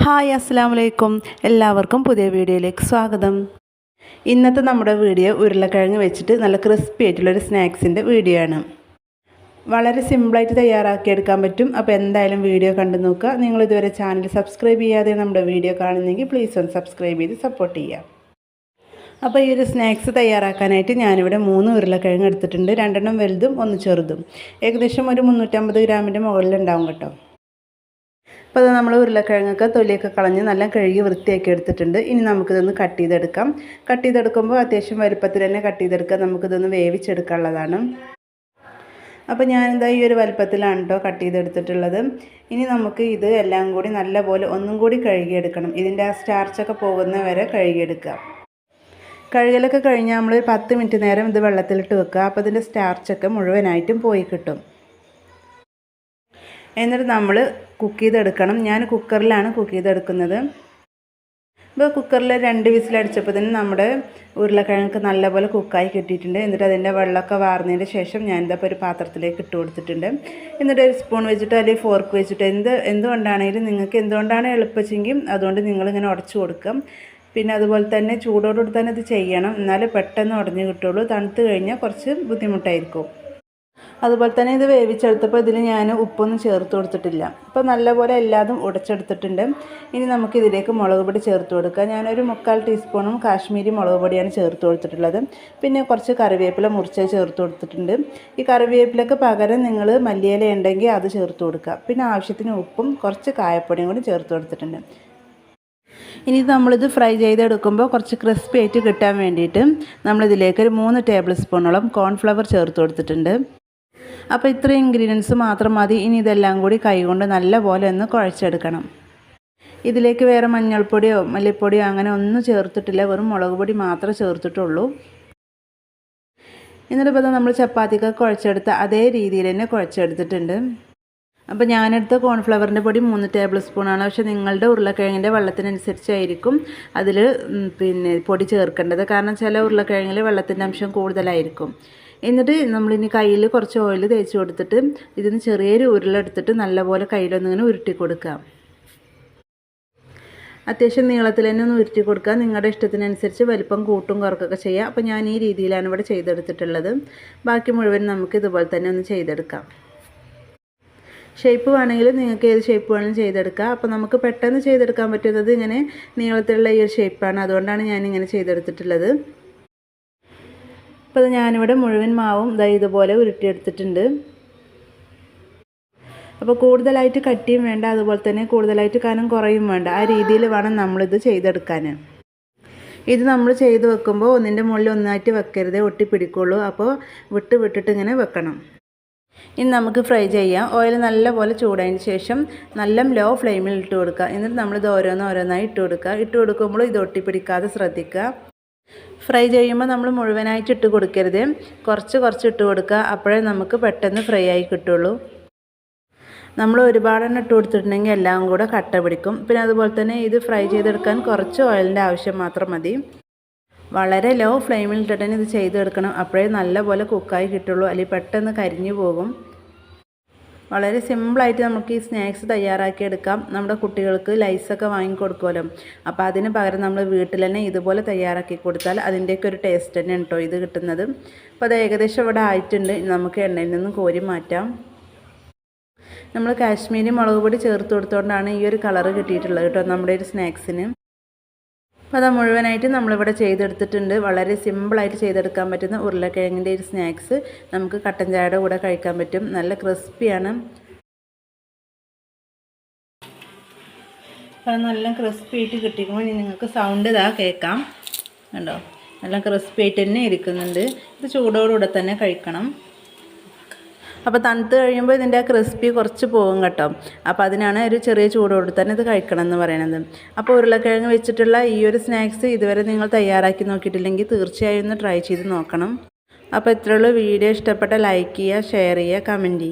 Hi അസ്സാം വലൈക്കും എല്ലാവർക്കും പുതിയ വീഡിയോയിലേക്ക് സ്വാഗതം. ഇന്നത്തെ നമ്മുടെ വീഡിയോ ഉരുളക്കിഴങ്ങ് വെച്ചിട്ട് നല്ല ക്രിസ്പി ആയിട്ടുള്ളൊരു സ്നാക്സിന്റെ വീഡിയോ ആണ്. വളരെ സിമ്പിളായിട്ട് തയ്യാറാക്കിയെടുക്കാൻ പറ്റും. അപ്പോൾ എന്തായാലും വീഡിയോ കണ്ടു നോക്കുക. നിങ്ങൾ ഇതുവരെ ചാനൽ സബ്സ്ക്രൈബ് ചെയ്യാതെ നമ്മുടെ വീഡിയോ കാണുന്നെങ്കിൽ പ്ലീസ് ഒന്ന് സബ്സ്ക്രൈബ് ചെയ്ത് സപ്പോർട്ട് ചെയ്യുക. അപ്പോൾ ഈ ഒരു സ്നാക്സ് തയ്യാറാക്കാനായിട്ട് ഞാനിവിടെ മൂന്ന് ഉരുളക്കിഴങ്ങ് എടുത്തിട്ടുണ്ട്. രണ്ടെണ്ണം വലുതും ഒന്ന് ചെറുതും. ഏകദേശം ഒരു മുന്നൂറ്റമ്പത് ഗ്രാമിന്റെ മുകളിലുണ്ടാവും കേട്ടോ. അപ്പോൾ അത് നമ്മൾ ഉരുളക്കിഴങ്ങൊക്കെ തൊലിയൊക്കെ കളഞ്ഞ് നല്ല കഴുകി വൃത്തിയാക്കി എടുത്തിട്ടുണ്ട്. ഇനി നമുക്കിതൊന്ന് കട്ട് ചെയ്തെടുക്കാം. കട്ട് ചെയ്തെടുക്കുമ്പോൾ അത്യാവശ്യം വലുപ്പത്തിൽ തന്നെ കട്ട് ചെയ്തെടുക്കാം നമുക്കിതൊന്ന് വേവിച്ചെടുക്കാനുള്ളതാണ്. അപ്പോൾ ഞാനിതാ ഈ ഒരു വലുപ്പത്തിലാണ് കേട്ടോ കട്ട് ചെയ്തെടുത്തിട്ടുള്ളത്. ഇനി നമുക്ക് ഇത് എല്ലാം കൂടി നല്ലപോലെ ഒന്നും കൂടി കഴുകിയെടുക്കണം. ഇതിന്റെ ആ സ്റ്റാർച്ചൊക്കെ പോകുന്ന വരെ കഴുകിയെടുക്കുക. കഴുകലൊക്കെ കഴിഞ്ഞാൽ നമ്മൾ ഒരു പത്ത് മിനിറ്റ് നേരം ഇത് വെള്ളത്തിലിട്ട് വെക്കുക. അപ്പോൾ ഇതിന്റെ സ്റ്റാർച്ചൊക്കെ മുഴുവനായിട്ടും പോയി കിട്ടും. എന്നിട്ട് നമ്മൾ കുക്ക് ചെയ്തെടുക്കണം. ഞാൻ കുക്കറിലാണ് കുക്ക് ചെയ്തെടുക്കുന്നത്. ഇപ്പോൾ കുക്കറിൽ രണ്ട് വിസിലടിച്ചപ്പോൾ തന്നെ നമ്മുടെ ഉരുളക്കിഴങ്ങ് നല്ലപോലെ കുക്കായി കിട്ടിയിട്ടുണ്ട്. എന്നിട്ട് അതിന്റെ വെള്ളമൊക്കെ വാർന്നതിന് ശേഷം ഞാനിതപ്പോൾ ഒരു പാത്രത്തിലേക്ക് ഇട്ട് കൊടുത്തിട്ടുണ്ട്. എന്നിട്ട് ഒരു സ്പൂൺ വെച്ചിട്ട് അല്ലെങ്കിൽ ഫോർക്ക് വെച്ചിട്ട് എന്ത് എന്തുകൊണ്ടാണെങ്കിലും നിങ്ങൾക്ക് എന്തുകൊണ്ടാണ് എളുപ്പച്ചെങ്കിൽ അതുകൊണ്ട് നിങ്ങളിങ്ങനെ ഉടച്ചു കൊടുക്കാം. പിന്നെ അതുപോലെ തന്നെ ചൂടോടുകൂടി തന്നെ ഇത് ചെയ്യണം. എന്നാലേ പെട്ടെന്ന് ഉടഞ്ഞ് കിട്ടുള്ളൂ തണുത്ത് കഴിഞ്ഞാൽ കുറച്ച് ബുദ്ധിമുട്ടായിരിക്കും. അതുപോലെ തന്നെ ഇത് വേവിച്ചെടുത്തപ്പോൾ ഇതിൽ ഞാൻ ഉപ്പൊന്നും ചേർത്ത് കൊടുത്തിട്ടില്ല. അപ്പോൾ നല്ലപോലെ എല്ലാതും ഉടച്ചെടുത്തിട്ടുണ്ട്. ഇനി നമുക്ക് ഇതിലേക്ക് മുളക് പൊടി ചേർത്ത് കൊടുക്കാം. ഞാനൊരു മുക്കാൽ ടീസ്പൂണും കാശ്മീരി മുളക് പൊടിയാണ് ചേർത്ത് കൊടുത്തിട്ടുള്ളത്. പിന്നെ കുറച്ച് കറിവേപ്പില മുറിച്ച് ചേർത്ത് കൊടുത്തിട്ടുണ്ട്. ഈ കറിവേപ്പിലക്ക് പകരം നിങ്ങൾ മല്ലിയില ഉണ്ടെങ്കിൽ അത് ചേർത്ത് കൊടുക്കുക. പിന്നെ ആവശ്യത്തിന് ഉപ്പും കുറച്ച് കായപ്പൊടിയും കൂടി ചേർത്ത് കൊടുത്തിട്ടുണ്ട്. ഇനി നമ്മളിത് ഫ്രൈ ചെയ്തെടുക്കുമ്പോൾ കുറച്ച് ക്രിസ്പി ആയിട്ട് കിട്ടാൻ വേണ്ടിയിട്ട് നമ്മളിതിലേക്ക് ഒരു മൂന്ന് ടേബിൾ സ്പൂണോളം കോൺഫ്ലവർ ചേർത്ത് കൊടുത്തിട്ടുണ്ട്. അപ്പോൾ ഇത്രയും ഇൻഗ്രീഡിയൻസ് മാത്രം മതി. ഇനി ഇതെല്ലാം കൂടി കൈകൊണ്ട് നല്ലപോലെ ഒന്ന് കുഴച്ചെടുക്കണം. ഇതിലേക്ക് വേറെ മഞ്ഞൾപ്പൊടിയോ മല്ലിപ്പൊടിയോ അങ്ങനെ ഒന്നും ചേർത്തിട്ടില്ല. വെറും മുളക് പൊടി മാത്രമേ ചേർത്തിട്ടുള്ളൂ. എന്നിട്ടിപ്പോൾ നമ്മൾ ചപ്പാത്തിക്ക് കുഴച്ചെടുത്ത അതേ രീതിയിൽ തന്നെ കുഴച്ചെടുത്തിട്ടുണ്ട്. അപ്പോൾ ഞാനെടുത്ത കോൺഫ്ലവറിന്റെ പൊടി മൂന്ന് ടേബിൾ സ്പൂണാണ് പക്ഷേ നിങ്ങളുടെ ഉരുളക്കിഴങ്ങിന്റെ വെള്ളത്തിനനുസരിച്ചായിരിക്കും അതിൽ പിന്നെ പൊടി ചേർക്കേണ്ടത്. കാരണം ചില ഉരുളക്കിഴങ്ങിൽ വെള്ളത്തിന്റെ അംശം കൂടുതലായിരിക്കും. എന്നിട്ട് നമ്മളിനി കയ്യിൽ കുറച്ച് ഓയിൽ തേച്ച് കൊടുത്തിട്ട് ഇതിന് ചെറിയൊരു ഉരുളെടുത്തിട്ട് നല്ലപോലെ കയ്യിലൊന്നിങ്ങനെ ഉരുട്ടി കൊടുക്കാം. അത്യാവശ്യം നീളത്തിൽ തന്നെ ഒന്ന് ഉരുട്ടി കൊടുക്കുക നിങ്ങളുടെ ഇഷ്ടത്തിനനുസരിച്ച് വലിപ്പം കൂട്ടും കുറക്കൊക്കെ ചെയ്യുക അപ്പോൾ ഞാൻ ഈ രീതിയിലാണ് ഇവിടെ ചെയ്തെടുത്തിട്ടുള്ളത്. ബാക്കി മുഴുവൻ നമുക്ക് ഇതുപോലെ തന്നെ ഒന്ന് ചെയ്തെടുക്കാം. ഷേപ്പ് വേണമെങ്കിൽ നിങ്ങൾക്ക് ഏത് ഷേപ്പ് വേണമെങ്കിലും ചെയ്തെടുക്കാം. അപ്പോൾ നമുക്ക് പെട്ടെന്ന് ചെയ്തെടുക്കാൻ പറ്റുന്നത് ഇങ്ങനെ നീളത്തിലുള്ള ഈ ഒരു ഷേപ്പാണ്. അതുകൊണ്ടാണ് ഞാൻ ഇങ്ങനെ ചെയ്തെടുത്തിട്ടുള്ളത്. അപ്പോൾ ഞാനിവിടെ മുഴുവൻ മാവും ഇതാ ഇതുപോലെ ഉരുട്ടിയെടുത്തിട്ടുണ്ട്. അപ്പോൾ കൂടുതലായിട്ട് കട്ടിയും വേണ്ട അതുപോലെ തന്നെ കൂടുതലായിട്ട് കനം കുറയും വേണ്ട. ആ രീതിയിൽ വേണം നമ്മളിത് ചെയ്തെടുക്കാൻ. ഇത് നമ്മൾ ചെയ്ത് വെക്കുമ്പോൾ ഒന്നിന്റെ മുകളിൽ ഒന്നായിട്ട് വെക്കരുത് ഒട്ടിപ്പിടിക്കുള്ളൂ. അപ്പോൾ വിട്ട് വിട്ടിട്ട് ഇങ്ങനെ വെക്കണം. ഇനി നമുക്ക് ഫ്രൈ ചെയ്യാം. ഓയിൽ നല്ലപോലെ ചൂടായതിന് ശേഷം നല്ല ലോ ഫ്ലെയിമിൽ ഇട്ട് കൊടുക്കുക. എന്നിട്ട് നമ്മളിത് ഓരോന്നോരോന്നായി ഇട്ട് കൊടുക്കുക. ഇട്ട് കൊടുക്കുമ്പോൾ ഇത് ഒട്ടിപ്പിടിക്കാതെ ശ്രദ്ധിക്കുക. ഫ്രൈ ചെയ്യുമ്പോൾ നമ്മൾ മുഴുവനായിട്ട് ഇട്ട് കൊടുക്കരുത്. കുറച്ച് കുറച്ച് ഇട്ട് കൊടുക്കുക. അപ്പോഴേ നമുക്ക് പെട്ടെന്ന് ഫ്രൈ ആയി കിട്ടുള്ളൂ. നമ്മൾ ഒരുപാടെണ്ണം ഇട്ട് കൊടുത്തിട്ടുണ്ടെങ്കിൽ എല്ലാം കൂടെ കട്ട പിടിക്കും. പിന്നെ അതുപോലെ തന്നെ ഇത് ഫ്രൈ ചെയ്തെടുക്കാൻ കുറച്ച് ഓയിലിന്റെ ആവശ്യം മാത്രം മതി. വളരെ ലോ ഫ്ലെയിമിൽ ഇട്ടിട്ട് ഇത് ചെയ്തെടുക്കണം. അപ്പോഴേ നല്ലപോലെ കുക്കായി കിട്ടുള്ളൂ. അല്ലെങ്കിൽ പെട്ടെന്ന് കരിഞ്ഞു പോകും. വളരെ സിമ്പിളായിട്ട് നമുക്ക് ഈ സ്നാക്സ് തയ്യാറാക്കിയെടുക്കാം നമ്മുടെ കുട്ടികൾക്ക് ലൈസൊക്കെ വാങ്ങിക്കൊടുക്കുമല്ലോ അപ്പോൾ അതിന് പകരം നമ്മൾ വീട്ടിൽ തന്നെ ഇതുപോലെ തയ്യാറാക്കി കൊടുത്താൽ അതിന്റെയൊക്കെ ഒരു ടേസ്റ്റ് തന്നെ ഉണ്ടോ ഇത് കിട്ടുന്നത്. അപ്പോൾ അത് ഏകദേശം ഇവിടെ ആയിട്ടുണ്ട്. നമുക്ക് എണ്ണയിൽ നിന്ന് കോരി മാറ്റാം. നമ്മൾ കാശ്മീരി മുളക് പൊടി ചേർത്ത് കൊടുത്തുകൊണ്ടാണ് ഈ ഒരു കളറ് കിട്ടിയിട്ടുള്ളത് കേട്ടോ നമ്മുടെ ഒരു സ്നാക്സിന്. അപ്പോൾ അത് മുഴുവനായിട്ട് നമ്മളിവിടെ ചെയ്തെടുത്തിട്ടുണ്ട്. വളരെ സിമ്പിളായിട്ട് ചെയ്തെടുക്കാൻ പറ്റുന്ന ഉരുളക്കിഴങ്ങിന്റെ ഒരു സ്നാക്സ്. നമുക്ക് കട്ടൻ ചായയുടെ കൂടെ കഴിക്കാൻ പറ്റും. നല്ല ക്രിസ്പിയാണ്. അപ്പോൾ നല്ല ക്രിസ്പി ആയിട്ട് കിട്ടിക്കുമ്പോൾ നിങ്ങൾക്ക് സൗണ്ട് ഇതാ കേൾക്കാം. കണ്ടോ? നല്ല ക്രിസ്പി ആയിട്ട് തന്നെ ഇരിക്കുന്നുണ്ട്. ഇത് ചൂടോടുകൂടെ തന്നെ കഴിക്കണം. അപ്പോൾ തണുത്ത് കഴിയുമ്പോൾ ഇതിന്റെ ആ ക്രിസ്പി കുറച്ച് പോകും കേട്ടോ. അപ്പോൾ അതിനാണ് ഒരു ചെറിയ ചൂടോട് തന്നെ ഇത് കഴിക്കണം എന്ന് പറയുന്നത് അപ്പോൾ ഉരുളക്കിഴങ്ങ് വെച്ചിട്ടുള്ള ഈ ഒരു സ്നാക്സ് ഇതുവരെ നിങ്ങൾ തയ്യാറാക്കി നോക്കിയിട്ടില്ലെങ്കിൽ തീർച്ചയായും ഒന്ന് ട്രൈ ചെയ്ത് നോക്കണം. അപ്പോൾ ഇത്രയുള്ള വീഡിയോ ഇഷ്ടപ്പെട്ട ലൈക്ക് ചെയ്യുക ഷെയർ ചെയ്യുക കമന്റ് ചെയ്യുക.